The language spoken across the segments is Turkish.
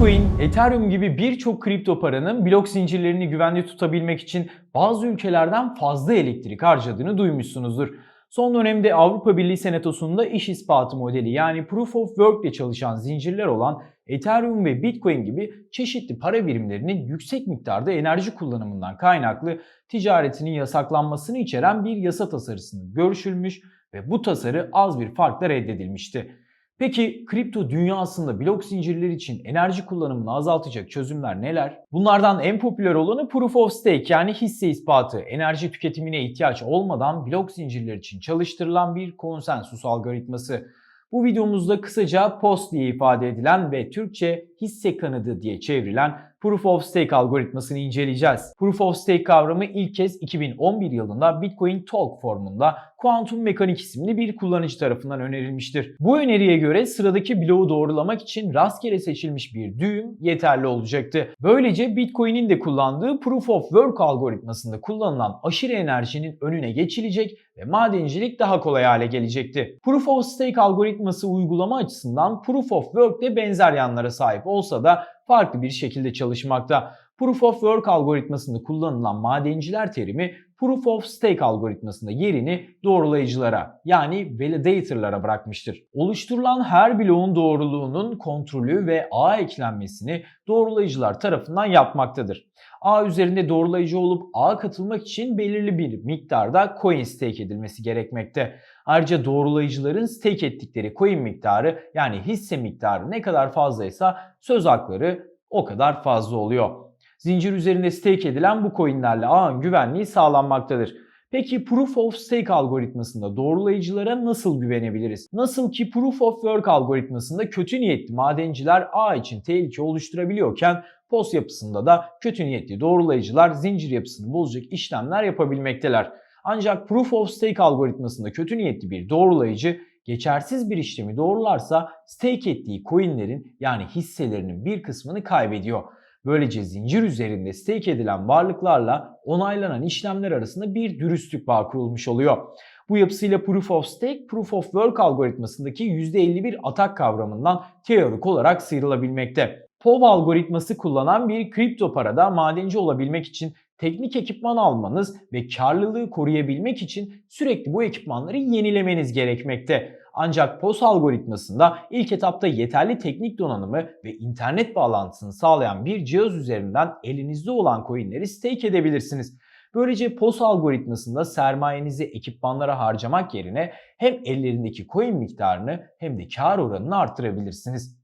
Bitcoin, Ethereum gibi birçok kripto paranın blok zincirlerini güvenli tutabilmek için bazı ülkelerden fazla elektrik harcadığını duymuşsunuzdur. Son dönemde Avrupa Birliği Senatosu'nda iş ispatı modeli yani Proof of Work ile çalışan zincirler olan Ethereum ve Bitcoin gibi çeşitli para birimlerinin yüksek miktarda enerji kullanımından kaynaklı ticaretinin yasaklanmasını içeren bir yasa tasarısının görüşülmüş ve bu tasarı az bir farkla reddedilmişti. Peki kripto dünyasında blok zincirleri için enerji kullanımını azaltacak çözümler neler? Bunlardan en popüler olanı Proof of Stake yani hisse ispatı. Enerji tüketimine ihtiyaç olmadan blok zincirler için çalıştırılan bir konsensus algoritması. Bu videomuzda kısaca POS diye ifade edilen ve Türkçe hisse kanadı diye çevrilen Proof of Stake algoritmasını inceleyeceğiz. Proof of Stake kavramı ilk kez 2011 yılında Bitcoin Talk formunda Quantum Mekanik isimli bir kullanıcı tarafından önerilmiştir. Bu öneriye göre sıradaki bloğu doğrulamak için rastgele seçilmiş bir düğüm yeterli olacaktı. Böylece Bitcoin'in de kullandığı Proof of Work algoritmasında kullanılan aşırı enerjinin önüne geçilecek ve madencilik daha kolay hale gelecekti. Proof of Stake algoritması uygulama açısından Proof of Work ile benzer yanlara sahip olsa da farklı bir şekilde çalışmakta. Proof of Work algoritmasında kullanılan madenciler terimi Proof of Stake algoritmasında yerini doğrulayıcılara yani validator'lara bırakmıştır. Oluşturulan her bloğun doğruluğunun kontrolü ve ağ eklenmesini doğrulayıcılar tarafından yapmaktadır. Ağ üzerinde doğrulayıcı olup ağa katılmak için belirli bir miktarda coin stake edilmesi gerekmekte. Ayrıca doğrulayıcıların stake ettikleri coin miktarı yani hisse miktarı ne kadar fazlaysa söz hakları o kadar fazla oluyor. Zincir üzerinde stake edilen bu coinlerle ağın güvenliği sağlanmaktadır. Peki Proof of Stake algoritmasında doğrulayıcılara nasıl güvenebiliriz? Nasıl ki Proof of Work algoritmasında kötü niyetli madenciler ağ için tehlike oluşturabiliyorken POS yapısında da kötü niyetli doğrulayıcılar zincir yapısını bozacak işlemler yapabilmekteler. Ancak Proof of Stake algoritmasında kötü niyetli bir doğrulayıcı geçersiz bir işlemi doğrularsa stake ettiği coinlerin yani hisselerinin bir kısmını kaybediyor. Böylece zincir üzerinde stake edilen varlıklarla onaylanan işlemler arasında bir dürüstlük bağı kurulmuş oluyor. Bu yapısıyla Proof of Stake, Proof of Work algoritmasındaki %51 atak kavramından teorik olarak sıyrılabilmekte. POV algoritması kullanan bir kripto parada madenci olabilmek için teknik ekipman almanız ve karlılığı koruyabilmek için sürekli bu ekipmanları yenilemeniz gerekmekte. Ancak POS algoritmasında ilk etapta yeterli teknik donanımı ve internet bağlantısını sağlayan bir cihaz üzerinden elinizde olan coinleri stake edebilirsiniz. Böylece POS algoritmasında sermayenizi ekipmanlara harcamak yerine hem ellerindeki coin miktarını hem de kar oranını artırabilirsiniz.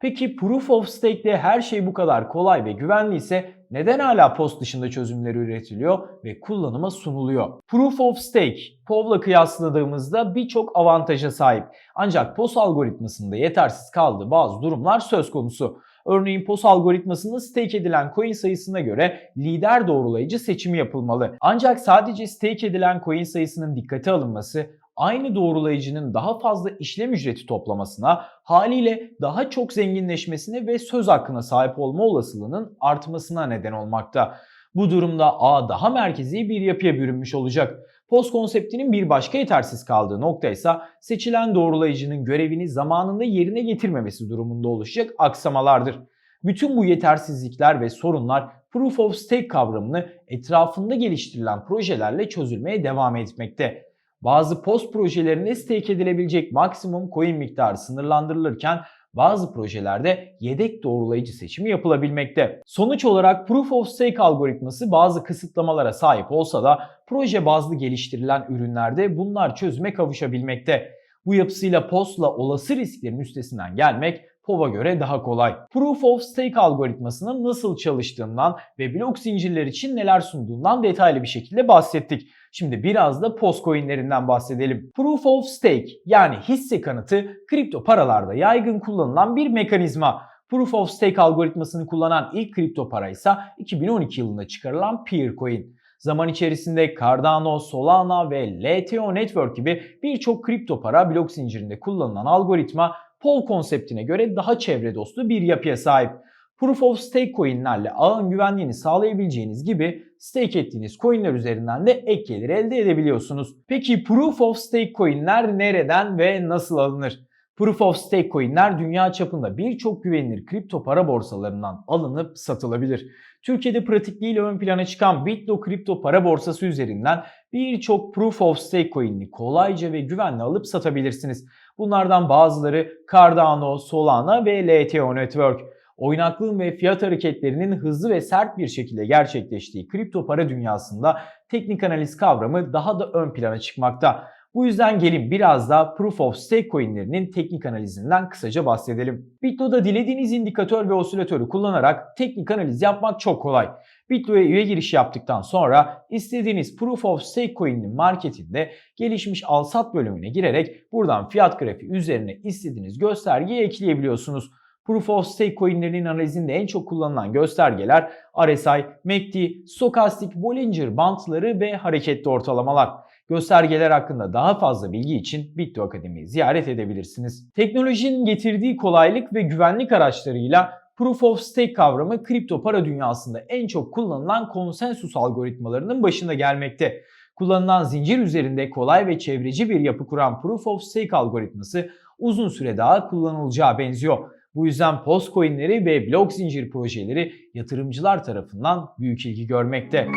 Peki Proof of Stake'de her şey bu kadar kolay ve güvenli ise neden hala POS dışında çözümler üretiliyor ve kullanıma sunuluyor? Proof of Stake, POV'la kıyasladığımızda birçok avantaja sahip. Ancak POS algoritmasında yetersiz kaldığı bazı durumlar söz konusu. Örneğin POS algoritmasında stake edilen coin sayısına göre lider doğrulayıcı seçimi yapılmalı. Ancak sadece stake edilen coin sayısının dikkate alınması aynı doğrulayıcının daha fazla işlem ücreti toplamasına, haliyle daha çok zenginleşmesine ve söz hakkına sahip olma olasılığının artmasına neden olmakta. Bu durumda ağ daha merkezi bir yapıya bürünmüş olacak. POS konseptinin bir başka yetersiz kaldığı nokta ise seçilen doğrulayıcının görevini zamanında yerine getirmemesi durumunda oluşacak aksamalardır. Bütün bu yetersizlikler ve sorunlar Proof of Stake kavramını etrafında geliştirilen projelerle çözülmeye devam etmekte. Bazı POS projelerinde stake edilebilecek maksimum coin miktarı sınırlandırılırken bazı projelerde yedek doğrulayıcı seçimi yapılabilmekte. Sonuç olarak Proof of Stake algoritması bazı kısıtlamalara sahip olsa da proje bazlı geliştirilen ürünlerde bunlar çözüme kavuşabilmekte. Bu yapısıyla POS'la olası risklerin üstesinden gelmek POV'a göre daha kolay. Proof of Stake algoritmasının nasıl çalıştığından ve blok zincirler için neler sunduğundan detaylı bir şekilde bahsettik. Şimdi biraz da POS coinlerinden bahsedelim. Proof of Stake yani hisse kanıtı kripto paralarda yaygın kullanılan bir mekanizma. Proof of Stake algoritmasını kullanan ilk kripto para ise 2012 yılında çıkarılan Peercoin. Zaman içerisinde Cardano, Solana ve LTO Network gibi birçok kripto para blok zincirinde kullanılan algoritma POV konseptine göre daha çevre dostu bir yapıya sahip. Proof of Stake coinlerle ağın güvenliğini sağlayabileceğiniz gibi stake ettiğiniz coinler üzerinden de ek gelir elde edebiliyorsunuz. Peki Proof of Stake coinler nereden ve nasıl alınır? Proof of Stake coinler dünya çapında birçok güvenilir kripto para borsalarından alınıp satılabilir. Türkiye'de pratikliğiyle ön plana çıkan Bitlo kripto para borsası üzerinden birçok Proof of Stake coin'i kolayca ve güvenle alıp satabilirsiniz. Bunlardan bazıları Cardano, Solana ve LTO Network. Oynaklığın ve fiyat hareketlerinin hızlı ve sert bir şekilde gerçekleştiği kripto para dünyasında teknik analiz kavramı daha da ön plana çıkmakta. Bu yüzden gelin biraz daha Proof of Stake coinlerinin teknik analizinden kısaca bahsedelim. Bitlo'da dilediğiniz indikatör ve osilatörü kullanarak teknik analiz yapmak çok kolay. Bitlo'ya üye giriş yaptıktan sonra istediğiniz Proof of Stake coin'in marketinde gelişmiş al-sat bölümüne girerek buradan fiyat grafiği üzerine istediğiniz göstergeyi ekleyebiliyorsunuz. Proof of Stake coinlerinin analizinde en çok kullanılan göstergeler RSI, MACD, Stochastic Bollinger Bandları ve hareketli ortalamalar. Göstergeler hakkında daha fazla bilgi için Bitto Akademi'yi ziyaret edebilirsiniz. Teknolojinin getirdiği kolaylık ve güvenlik araçlarıyla Proof of Stake kavramı kripto para dünyasında en çok kullanılan konsensus algoritmalarının başında gelmekte. Kullanılan zincir üzerinde kolay ve çevreci bir yapı kuran Proof of Stake algoritması uzun süre daha kullanılacağı benziyor. Bu yüzden postcoin'leri ve blok zincir projeleri yatırımcılar tarafından büyük ilgi görmekte.